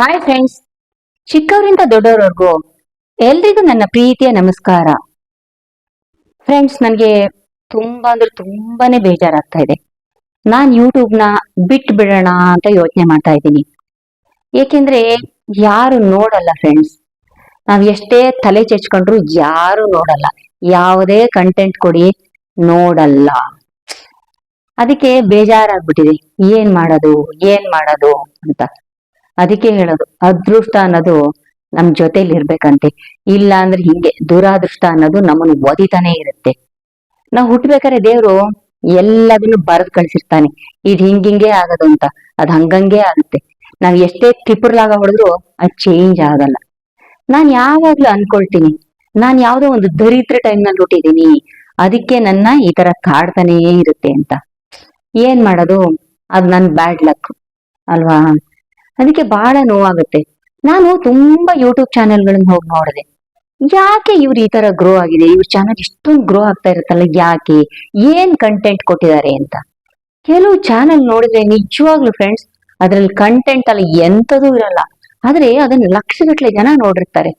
Hi friends ಚಿಕ್ಕವರಿಂದ ದೊಡ್ಡವರವರೆಗೂ ಎಲ್ರಿಗೂ ನನ್ನ ಪ್ರೀತಿಯ ನಮಸ್ಕಾರ. ಫ್ರೆಂಡ್ಸ್ ನನಗೆ ತುಂಬಾ ಅಂದ್ರೆ ತುಂಬಾನೇ ಬೇಜಾರಾಗ್ತಾ ಇದೆ. ನಾನು ಯೂಟ್ಯೂಬ್ನ ಬಿಟ್ಟು ಬಿಡೋಣ ಅಂತ ಯೋಚನೆ ಮಾಡ್ತಾ ಇದ್ದೀನಿ. ಏಕೆಂದ್ರೆ ಯಾರು ನೋಡಲ್ಲ ಫ್ರೆಂಡ್ಸ್ ನಾವು ಎಷ್ಟೇ ತಲೆ ಚೆಚ್ಕೊಂಡ್ರು ಯಾರು ನೋಡಲ್ಲ. ಯಾವುದೇ ಕಂಟೆಂಟ್ ಕೊಡಿ ನೋಡಲ್ಲ. ಅದಕ್ಕೆ ಬೇಜಾರಾಗ್ಬಿಟ್ಟಿದೆ. ಏನ್ ಮಾಡೋದು ಏನ್ ಮಾಡೋದು ಅಂತ. ಅದಕ್ಕೆ ಹೇಳೋದು, ಅದೃಷ್ಟ ಅನ್ನೋದು ನಮ್ ಜೊತೆಲಿ ಇರ್ಬೇಕಂತೆ. ಇಲ್ಲ ಅಂದ್ರೆ ಹಿಂಗೆ, ದುರಾದೃಷ್ಟ ಅನ್ನೋದು ನಮ್ಮನ್ನು ಓದಿತಾನೆ ಇರುತ್ತೆ. ನಾವು ಹುಟ್ಬೇಕಾರೆ ದೇವ್ರು ಎಲ್ಲದನ್ನು ಬರೆದು ಕಳ್ಸಿರ್ತಾನೆ. ಇದ್ ಹಿಂಗಿಂಗೆ ಆಗೋದು ಅಂತ, ಅದ್ ಹಂಗಂಗೆ ಆಗುತ್ತೆ. ನಾವ್ ಎಷ್ಟೇ ಟಿಪ್ಪರ್ಲಾಗ ಹೊಡೆದ್ರು ಅದ್ ಚೇಂಜ್ ಆಗಲ್ಲ. ನಾನ್ ಯಾವಾಗ್ಲೂ ಅನ್ಕೊಳ್ತೀನಿ, ನಾನ್ ಯಾವ್ದೋ ಒಂದು ದರಿದ್ರ ಟೈಮ್ನಲ್ಲಿ ಹುಟ್ಟಿದೀನಿ ಅದಕ್ಕೆ ನನ್ನ ಈ ತರ ಕಾಡ್ತಾನೇ ಇರುತ್ತೆ ಅಂತ. ಏನ್ ಮಾಡೋದು? ಅದ್ ನನ್ ಬ್ಯಾಡ್ ಲಕ್ ಅಲ್ವಾ? ಅದಕ್ಕೆ ಬಹಳ ನೋವಾಗುತ್ತೆ. ನಾನು ತುಂಬಾ ಯೂಟ್ಯೂಬ್ ಚಾನೆಲ್ಗಳನ್ನ ಹೋಗಿ ನೋಡಿದೆ. ಯಾಕೆ ಇವ್ರು ಈ ತರ ಗ್ರೋ ಆಗಿದೆ? ಇವ್ರ ಚಾನೆಲ್ ಇಷ್ಟೊಂದು ಗ್ರೋ ಆಗ್ತಾ ಇರುತ್ತಲ್ಲ ಯಾಕೆ? ಏನ್ ಕಂಟೆಂಟ್ ಕೊಟ್ಟಿದ್ದಾರೆ ಅಂತ. ಕೆಲವು ಚಾನೆಲ್ ನೋಡಿದ್ರೆ ನಿಜವಾಗ್ಲು ಫ್ರೆಂಡ್ಸ್ ಅದ್ರಲ್ಲಿ ಕಂಟೆಂಟ್ ಅಲ್ಲಿ ಎಂಥದೂ ಇರಲ್ಲ. ಆದ್ರೆ ಅದನ್ನ ಲಕ್ಷಗಟ್ಲೆ ಜನ ನೋಡಿರ್ತಾರೆ.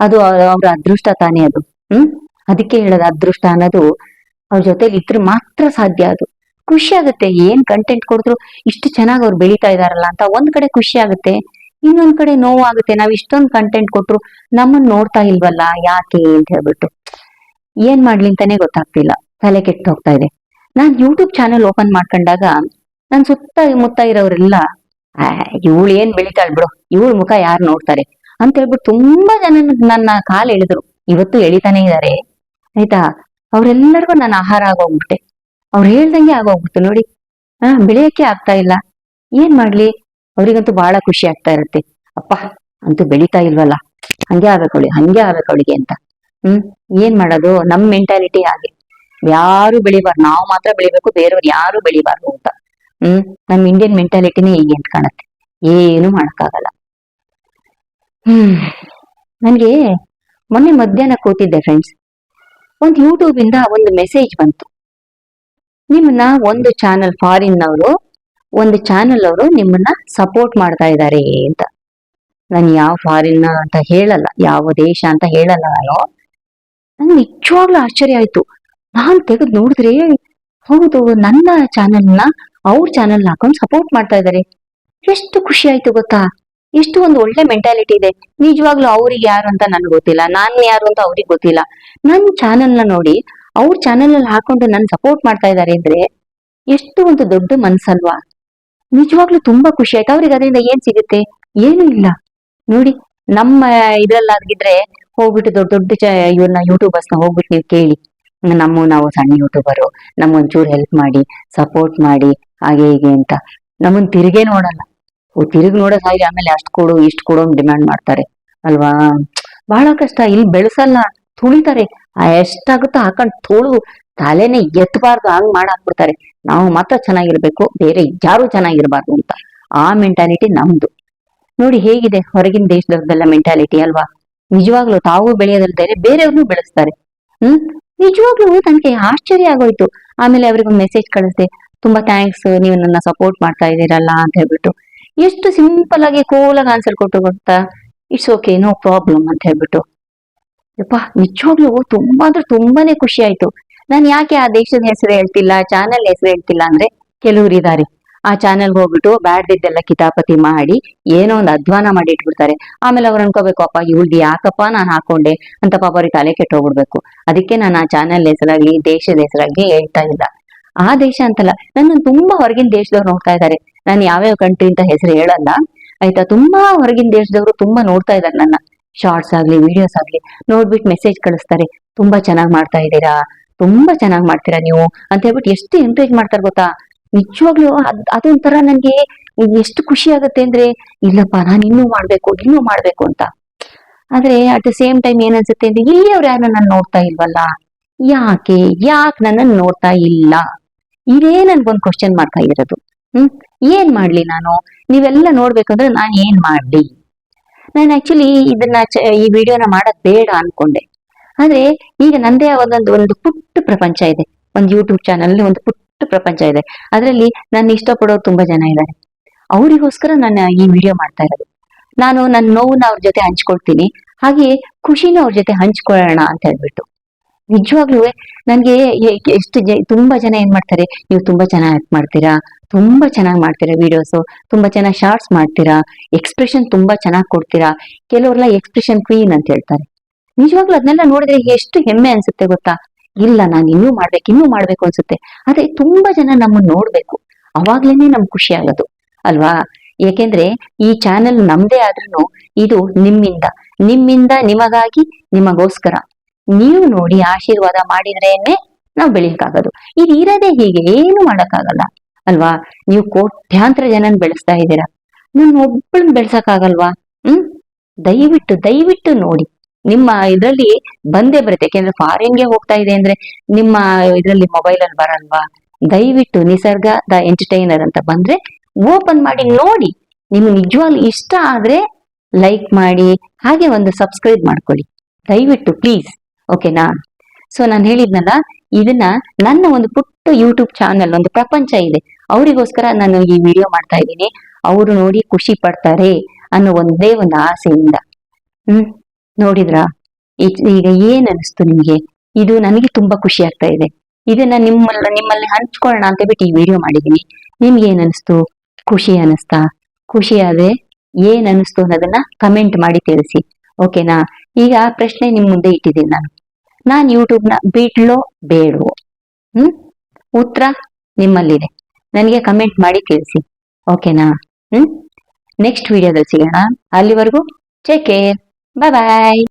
ಅದು ಅವ್ರ ಅದೃಷ್ಟ ತಾನೇ ಅದು. ಹ್ಮ್? ಅದಕ್ಕೆ ಹೇಳೋದು ಅದೃಷ್ಟ ಅನ್ನೋದು ಅವ್ರ ಜೊತೆಲಿ ಇದ್ರೆ ಮಾತ್ರ ಸಾಧ್ಯ ಅದು. ಖುಷಿ ಆಗುತ್ತೆ. ಏನ್ ಕಂಟೆಂಟ್ ಕೊಡಿದ್ರು ಇಷ್ಟು ಚೆನ್ನಾಗಿ ಅವ್ರು ಬೆಳೀತಾ ಇದಾರಲ್ಲ ಅಂತ ಒಂದ್ ಕಡೆ ಖುಷಿ ಆಗುತ್ತೆ, ಇನ್ನೊಂದ್ ಕಡೆ ನೋವಾಗುತ್ತೆ ನಾವ್ ಇಷ್ಟೊಂದು ಕಂಟೆಂಟ್ ಕೊಟ್ರು ನಮ್ಮನ್ನ ನೋಡ್ತಾ ಇಲ್ವಲ್ಲ, ಯಾಕೆ ಅಂತ ಹೇಳ್ಬಿಟ್ಟು. ಏನ್ ಮಾಡ್ಲಿ ಅಂತಾನೆ ಗೊತ್ತಾಗ್ತಿಲ್ಲ. ತಲೆ ಕೆಟ್ಟು ಹೋಗ್ತಾ ಇದೆ. ನಾನ್ ಯೂಟ್ಯೂಬ್ ಚಾನೆಲ್ ಓಪನ್ ಮಾಡ್ಕೊಂಡಾಗ ನನ್ ಸುತ್ತ ಮುತ್ತ ಇರೋರೆಲ್ಲ ಇವಳು ಏನ್ ಬೆಳಿತಾಳ್ ಬಿಡು. ಇವಳ ಮುಖ ಯಾರು ನೋಡ್ತಾರೆ? ಅಂತ ಹೇಳ್ಬಿಟ್ಟು ತುಂಬಾ ಜನ ನನ್ನ ಕಾಲ್ ಎಳೆದ್ರು. ಇವತ್ತು ಎಳಿತಾನೆ ಇದಾರೆ. ಆಯ್ತಾ? ಅವ್ರೆಲ್ಲರಿಗೂ ನಾನು ಆಹಾರ ಆಗೋಗ್ಬಿಟ್ಟೆ. ಅವ್ರು ಹೇಳ್ದಂಗೆ ಆಗೋಗ್ಬಿಡ್ತು ನೋಡಿ. ಹಾ, ಬೆಳೆಯಕ್ಕೆ ಆಗ್ತಾ ಇಲ್ಲ. ಏನ್ ಮಾಡ್ಲಿ? ಅವ್ರಿಗಂತೂ ಬಹಳ ಖುಷಿ ಆಗ್ತಾ ಇರುತ್ತೆ. ಅಪ್ಪ, ಅಂತೂ ಬೆಳೀತಾ ಇಲ್ವಲ್ಲ? ಹಂಗೆ ಆಗ್ಬೇಕು ಅವಳಿಗೆ, ಹಂಗೆ ಆಗ್ಬೇಕು ಅವಳಿಗೆ ಅಂತ. ಹ್ಮ್, ಏನ್ ಮಾಡೋದು? ನಮ್ ಮೆಂಟಾಲಿಟಿ ಹಾಗೆ. ಯಾರು ಬೆಳಿಬಾರ್ದು. ನಾವು ಮಾತ್ರ ಬೆಳಿಬೇಕು, ಬೇರೆಯವ್ರು ಯಾರು ಬೆಳಿಬಾರ್ದು ಅಂತ. ಹ್ಮ್, ನಮ್ ಇಂಡಿಯನ್ ಮೆಂಟಾಲಿಟಿನೇ ಹೀಗೆ ಅಂತ ಕಾಣತ್ತೆ. ಏನು ಮಾಡಕ್ಕಾಗಲ್ಲ. ಹ್ಮ್, ನನ್ಗೆ ಮೊನ್ನೆ ಮಧ್ಯಾಹ್ನ ಕೂತಿದ್ದೆ ಫ್ರೆಂಡ್ಸ್ ಒಂದು ಯೂಟ್ಯೂಬ್ ಇಂದ ಒಂದು ಮೆಸೇಜ್ ಬಂತು. ನಿಮ್ಮನ್ನ ಒಂದು ಚಾನಲ್ ಫಾರಿನ್ ನವರು, ಒಂದು ಚಾನಲ್ ಅವರು ನಿಮ್ಮನ್ನ ಸಪೋರ್ಟ್ ಮಾಡ್ತಾ ಇದ್ದಾರೆ ಅಂತ. ನಾನು ಯಾವ ಫಾರಿನ್ ಅಂತ ಹೇಳಲ್ಲ, ಯಾವ ದೇಶ ಅಂತ ಹೇಳಲ್ಲ ನಾನು. ನನ್ಗೆ ನಿಜವಾಗ್ಲೂ ಆಶ್ಚರ್ಯ ಆಯ್ತು. ನಾನ್ ತೆಗೆದು ನೋಡಿದ್ರೆ, ಹೌದು, ನನ್ನ ಚಾನೆಲ್ನ ಅವ್ರ ಚಾನೆಲ್ ಹಾಕೊಂಡು ಸಪೋರ್ಟ್ ಮಾಡ್ತಾ ಇದ್ದಾರೆ ಎಷ್ಟು ಖುಷಿ ಆಯ್ತು ಗೊತ್ತಾ? ಎಷ್ಟು ಒಂದು ಒಳ್ಳೆ ಮೆಂಟಾಲಿಟಿ ಇದೆ. ನಿಜವಾಗ್ಲೂ ಅವ್ರಿಗೆ ಯಾರು ಅಂತ ನನ್ಗೆ ಗೊತ್ತಿಲ್ಲ. ನಾನ್ ಯಾರು ಅಂತ ಅವ್ರಿಗೆ ಗೊತ್ತಿಲ್ಲ. ನನ್ನ ಚಾನೆಲ್ನ ನೋಡಿ ಅವ್ರ ಚಾನೆಲ್ ಅಲ್ಲಿ ಹಾಕೊಂಡು ನನ್ ಸಪೋರ್ಟ್ ಮಾಡ್ತಾ ಇದ್ದಾರೆ ಅಂದ್ರೆ ಎಷ್ಟು ಒಂದು ದೊಡ್ಡ ಮನ್ಸಲ್ವಾ? ನಿಜವಾಗ್ಲೂ ತುಂಬಾ ಖುಷಿ ಆಯ್ತು. ಅವ್ರಿಗೆ ಅದರಿಂದ ಏನ್ ಸಿಗುತ್ತೆ? ಏನು ಇಲ್ಲ. ನೋಡಿ, ನಮ್ಮ ಇದ್ರಲ್ಲಾಗಿದ್ರೆ ಹೋಗ್ಬಿಟ್ಟು ದೊಡ್ಡ ದೊಡ್ಡ ಇವ್ರನ್ನ ಯೂಟ್ಯೂಬರ್ಸ್ನ ಹೋಗ್ಬಿಟ್ಟು ನೀವು ಕೇಳಿ. ನಮ್ಮ ನಾವು ಸಣ್ಣ ಯೂಟ್ಯೂಬರು ನಮ್ಮೊಂಚೂರು ಹೆಲ್ಪ್ ಮಾಡಿ ಸಪೋರ್ಟ್ ಮಾಡಿ, ಹಾಗೆ ಹೀಗೆ ಅಂತ. ನಮ್ಮನ್ ತಿರುಗೇ ನೋಡಲ್ಲ. ಓ, ತಿರುಗಿ ನೋಡೋದ್ ಆಮೇಲೆ ಅಷ್ಟು ಕೊಡು, ಇಷ್ಟು ಕೊಡು ಡಿಮ್ಯಾಂಡ್ ಮಾಡ್ತಾರೆ. ಅಲ್ವಾ? ಬಹಳ ಕಷ್ಟ. ಇಲ್ಲಿ ಬೆಳೆಸಲ್ಲ. ತುಳಿತಾರೆ. ಆ ಎಷ್ಟಾಗುತ್ತೋ ಹಾಕೊಂಡು ತೋಳು, ತಲೆನೇ ಎತ್ತಬಾರ್ದು ಹಂಗ್ ಮಾಡಾಕ್ಬಿಡ್ತಾರೆ. ನಾವು ಮಾತ್ರ ಚೆನ್ನಾಗಿರ್ಬೇಕು, ಬೇರೆ ಯಾರು ಚೆನ್ನಾಗಿರ್ಬಾರ್ದು ಅಂತ. ಆ ಮೆಂಟಾಲಿಟಿ ನಮ್ದು. ನೋಡಿ ಹೇಗಿದೆ ಹೊರಗಿನ ದೇಶದವ್ರದ್ದೆಲ್ಲ ಮೆಂಟಾಲಿಟಿ ಅಲ್ವಾ? ನಿಜವಾಗ್ಲೂ ತಾವು ಬೆಳೆಯೋದಲ್ದೇನೆ ಬೇರೆಯವ್ರನ್ನೂ ಬೆಳೆಸ್ತಾರೆ. ಹ್ಮ್? ನಿಜವಾಗ್ಲೂ ನನಗೆ ಆಶ್ಚರ್ಯ ಆಗೋಯ್ತು. ಆಮೇಲೆ ಅವ್ರಿಗೊಂದು ಮೆಸೇಜ್ ಕಳಿಸ್ದೆ, ತುಂಬಾ ಥ್ಯಾಂಕ್ಸ್ ನೀವು ನನ್ನ ಸಪೋರ್ಟ್ ಮಾಡ್ತಾ ಇದ್ದೀರಲ್ಲ ಅಂತ ಹೇಳ್ಬಿಟ್ಟು. ಎಷ್ಟು ಸಿಂಪಲ್ ಆಗಿ ಕೂಲ್ ಆಗಿ ಆನ್ಸರ್ ಕೊಟ್ಟು ಗೊತ್ತಾ? ಇಟ್ಸ್ ಓಕೆ ನೋ ಪ್ರಾಬ್ಲಮ್ ಅಂತ ಹೇಳ್ಬಿಟ್ಟು. ಯಪ್ಪ, ನಿಜವಾಗ್ಲೂ ತುಂಬಾ ಅಂದ್ರೆ ತುಂಬಾನೇ ಖುಷಿ ಆಯ್ತು. ನಾನು ಯಾಕೆ ಆ ದೇಶದ ಹೆಸರು ಹೇಳ್ತಿಲ್ಲ ಚಾನೆಲ್ ಹೆಸರು ಹೇಳ್ತಿಲ್ಲ ಅಂದ್ರೆ ಕೆಲವ್ರು ಇದಾರೆ. ಆ ಚಾನೆಲ್ಗೆ ಹೋಗ್ಬಿಟ್ಟು ಬ್ಯಾಡ್ದಿದ್ದೆಲ್ಲ ಕಿತಾಪತಿ ಮಾಡಿ, ಏನೋ ಒಂದು ಅಧ್ವಾನ ಮಾಡಿ ಇಟ್ಬಿಡ್ತಾರೆ. ಆಮೇಲೆ ಅವ್ರು ಅನ್ಕೋಬೇಕು, ಅಪ್ಪ ಇವ್ಳ್ದು ಯಾಕಪ್ಪ ನಾನು ಹಾಕೊಂಡೆ ಅಂತ ಪಾಪ ಅವ್ರಿಗೆ ತಲೆ ಕೆಟ್ಟೋಗ್ಬಿಡ್ಬೇಕು ಅದಕ್ಕೆ ನಾನು ಆ ಚಾನೆಲ್ ಹೆಸರಾಗ್ಲಿ, ದೇಶದ ಹೆಸರಾಗ್ಲಿ ಹೇಳ್ತಾ ಇಲ್ಲ. ಆ ದೇಶ ಅಂತಲ್ಲ ನನ್ನ ತುಂಬಾ ಹೊರಗಿನ ದೇಶದವ್ರು ನೋಡ್ತಾ ಇದ್ದಾರೆ ನಾನು ಯಾವ್ಯಾವ ಕಂಟ್ರಿ ಅಂತ ಹೆಸರು ಹೇಳಲ್ಲ. ಆಯ್ತಾ, ತುಂಬಾ ಹೊರಗಿನ ದೇಶದವರು ತುಂಬಾ ನೋಡ್ತಾ ಇದ್ದಾರೆ ನನ್ನ. ಶಾರ್ಟ್ಸ್ ಆಗ್ಲಿ ವಿಡಿಯೋಸ್ ಆಗ್ಲಿ ನೋಡ್ಬಿಟ್ಟು ಮೆಸೇಜ್ ಕಳಿಸ್ತಾರೆ. ತುಂಬಾ ಚೆನ್ನಾಗಿ ಮಾಡ್ತಾ ಇದ್ದೀರಾ? ತುಂಬಾ ಚೆನ್ನಾಗಿ ಮಾಡ್ತೀರಾ ನೀವು? ಅಂತ ಹೇಳ್ಬಿಟ್ಟು ಎಷ್ಟು ಎಂಕರೇಜ್ ಮಾಡ್ತಾರೆ ಗೊತ್ತಾ? ನಿಜವಾಗ್ಲೂ ಅದ್, ಅದೊಂಥರ ನನ್ಗೆ ಎಷ್ಟು ಖುಷಿ ಆಗುತ್ತೆ ಅಂದ್ರೆ, ಇಲ್ಲಪ್ಪ, ನಾನು ಇನ್ನೂ ಮಾಡ್ಬೇಕು ಇನ್ನೂ ಮಾಡ್ಬೇಕು ಅಂತ. ಆದ್ರೆ ಅಟ್ ದ ಸೇಮ್ ಟೈಮ್ ಏನ್ ಅನ್ಸುತ್ತೆ ಅಂದ್ರೆ ಇಲ್ಲಿ ಅವ್ರು ಯಾರು ನನ್ನ ನೋಡ್ತಾ ಇಲ್ವಲ್ಲ? ಯಾಕೆ? ಯಾಕೆ ನನ್ನನ್ನು ನೋಡ್ತಾ ಇಲ್ಲ? ಇದೇ ನನ್ಗೊಂದು ಕ್ವಶನ್ ಮಾಡ್ತಾ ಇರೋದು. ಹ್ಮ್? ಏನ್ ಮಾಡ್ಲಿ ನಾನು? ನೀವೆಲ್ಲ ನೋಡ್ಬೇಕಂದ್ರೆ ನಾನು ಏನ್ ಮಾಡ್ಲಿ? ನಾನು ಆಕ್ಚುಲಿ ಇದನ್ನ ಈ ವಿಡಿಯೋನ ಮಾಡಕ್ ಬೇಡ ಅನ್ಕೊಂಡೆ. ಆದ್ರೆ ಈಗ ನಂದೇ ಒಂದೊಂದು ಒಂದು ಪುಟ್ಟ ಪ್ರಪಂಚ ಇದೆ. ಒಂದು ಯೂಟ್ಯೂಬ್ ಚಾನಲ್ ಒಂದು ಪುಟ್ಟ ಪ್ರಪಂಚ ಇದೆ. ಅದರಲ್ಲಿ ನಾನು ಇಷ್ಟಪಡೋರು ತುಂಬಾ ಜನ ಇದ್ದಾರೆ ಅವರಿಗೋಸ್ಕರ ನಾನು ಈ ವಿಡಿಯೋ ಮಾಡ್ತಾ ಇರೋದು. ನಾನು ನನ್ನ ನೋವನ್ನ ಅವ್ರ ಜೊತೆ ಹಂಚ್ಕೊಳ್ತೀನಿ. ಹಾಗೆ ಖುಷಿನ ಅವ್ರ ಜೊತೆ ಹಂಚ್ಕೊಳ್ಳೋಣ ಅಂತ ಹೇಳ್ಬಿಟ್ಟು. ನಿಜವಾಗ್ಲೂ ನನ್ಗೆ ಎಷ್ಟು ತುಂಬಾ ಜನ ಏನ್ ಮಾಡ್ತಾರೆ ನೀವು ತುಂಬಾ ಚೆನ್ನಾಗಿ ಆಕ್ಟ್ ಮಾಡ್ತೀರಾ? ತುಂಬಾ ಚೆನ್ನಾಗಿ ಮಾಡ್ತೀರಾ ವಿಡಿಯೋಸ್ ತುಂಬಾ ಚೆನ್ನಾಗಿ ಶಾರ್ಟ್ಸ್ ಮಾಡ್ತೀರಾ? ಎಕ್ಸ್ಪ್ರೆಷನ್ ತುಂಬಾ ಚೆನ್ನಾಗಿ ಕೊಡ್ತೀರಾ? ಕೆಲವ್ರೆಲ್ಲ ಎಕ್ಸ್ಪ್ರೆಷನ್ ಕ್ವೀನ್ ಅಂತ ಹೇಳ್ತಾರೆ. ನಿಜವಾಗ್ಲೂ ಅದನ್ನೆಲ್ಲ ನೋಡಿದ್ರೆ ಎಷ್ಟು ಹೆಮ್ಮೆ ಅನ್ಸುತ್ತೆ ಗೊತ್ತಾ? ಇಲ್ಲ, ನಾನು ಇನ್ನೂ ಮಾಡ್ಬೇಕು ಇನ್ನೂ ಮಾಡ್ಬೇಕು ಅನ್ಸುತ್ತೆ. ಆದ್ರೆ ತುಂಬಾ ಜನ ನಮ್ಮನ್ನ ನೋಡ್ಬೇಕು. ಅವಾಗ್ಲೇನೆ ನಮ್ಗೆ ಖುಷಿ ಆಗೋದು. ಅಲ್ವಾ? ಏಕೆಂದ್ರೆ ಈ ಚಾನೆಲ್ ನಮ್ದೇ ಆದ್ರೂ ಇದು ನಿಮ್ಮಿಂದ. ನಿಮ್ಮಿಂದ ನಿಮಗಾಗಿ ನಿಮಗೋಸ್ಕರ. ನೀವು ನೋಡಿ ಆಶೀರ್ವಾದ ಮಾಡಿದ್ರೇನೆ ನಾವು ಬೆಳೆಯಕ್ಕಾಗೋದು. ಇದು ಇರೋದೇ ಹೀಗೆ ಏನು ಮಾಡಕ್ಕಾಗಲ್ಲ. ಅಲ್ವಾ? ನೀವು ಕೋಟ್ಯಾಂತರ ಜನನ್ ಬೆಳೆಸ್ತಾ ಇದ್ದೀರಾ. ನಾನು ಒಬ್ಬಳನ್ನ ಬೆಳ್ಸಕ್ಕಾಗಲ್ವಾ? ಹ್ಮ್? ದಯವಿಟ್ಟು ದಯವಿಟ್ಟು ನೋಡಿ. ನಿಮ್ಮ ಇದ್ರಲ್ಲಿ ಬಂದೇ ಬರುತ್ತೆ. ಯಾಕೆಂದ್ರೆ ಫಾರಿನ್ಗೆ ಹೋಗ್ತಾ ಇದೆ ಅಂದ್ರೆ ನಿಮ್ಮ ಇದ್ರಲ್ಲಿ ಮೊಬೈಲ್ ಅಲ್ಲಿ ಬರಲ್ವಾ? ದಯವಿಟ್ಟು ನಿಸರ್ಗ ದ ಎಂಟರ್ಟೈನರ್ ಅಂತ ಬಂದ್ರೆ ಓಪನ್ ಮಾಡಿ ನೋಡಿ. ನಿಮ್ಗೆ ನಿಜವಾಗ್ಲು ಇಷ್ಟ ಆದ್ರೆ ಲೈಕ್ ಮಾಡಿ, ಹಾಗೆ ಒಂದು ಸಬ್ಸ್ಕ್ರೈಬ್ ಮಾಡ್ಕೊಳ್ಳಿ. ದಯವಿಟ್ಟು ಪ್ಲೀಸ್ ಓಕೆನಾ ಸೊ ನಾನು ಹೇಳಿದ್ನಲ್ಲ, ಇದನ್ನ ನನ್ನ ಒಂದು ಪುಟ್ಟ ಯೂಟ್ಯೂಬ್ ಚಾನಲ್ ಒಂದು ಪ್ರಪಂಚ ಇದೆ. ಅವರಿಗೋಸ್ಕರ ನಾನು ಈ ವಿಡಿಯೋ ಮಾಡ್ತಾ ಇದ್ದೀನಿ. ಅವರು ನೋಡಿ ಖುಷಿ ಪಡ್ತಾರೆ ಅನ್ನೋ ಒಂದೇ ಒಂದು ಆಸೆಯಿಂದ. ಹ್ಮ್? ನೋಡಿದ್ರಾ? ಈಗ ಏನ್ ಅನಿಸ್ತು ನಿಮ್ಗೆ? ಇದು ನನಗೆ ತುಂಬಾ ಖುಷಿ ಆಗ್ತಾ ಇದೆ. ಇದನ್ನ ನಿಮ್ಮಲ್ಲ ನಿಮ್ಮಲ್ಲಿ ಹಂಚ್ಕೊಳ್ಳೋಣ ಅಂತ ಬಿಟ್ಟು ಈ ವಿಡಿಯೋ ಮಾಡಿದೀನಿ ನಿಮ್ಗೆ ಏನ್ ಅನಿಸ್ತು? ಖುಷಿ ಅನಿಸ್ತಾ? ಖುಷಿ ಆದ್ರೆ ಏನ್ ಅನಿಸ್ತು ಅನ್ನೋದನ್ನ ಕಮೆಂಟ್ ಮಾಡಿ ತಿಳಿಸಿ. ಓಕೆನಾ ಈಗ ಪ್ರಶ್ನೆ ನಿಮ್ ಮುಂದೆ ಇಟ್ಟಿದ್ದೀನಿ ನಾನು. ನಾನ್ ಯೂಟ್ಯೂಬ್ನ ಬಿಡ್ಲೋ ಬೇಡೋ ಹ್ಮ್? ಉತ್ತರ ನಿಮ್ಮಲ್ಲಿದೆ. ನನಗೆ ಕಮೆಂಟ್ ಮಾಡಿ ತಿಳಿಸಿ. ಓಕೆನಾ ಹ್ಮ್? ನೆಕ್ಸ್ಟ್ ವಿಡಿಯೋದಲ್ಲಿ ಸಿಗೋಣ. ಅಲ್ಲಿವರೆಗೂ ಟೇಕ್ ಕೇರ್ ಬಾಯ್ ಬಾಯ್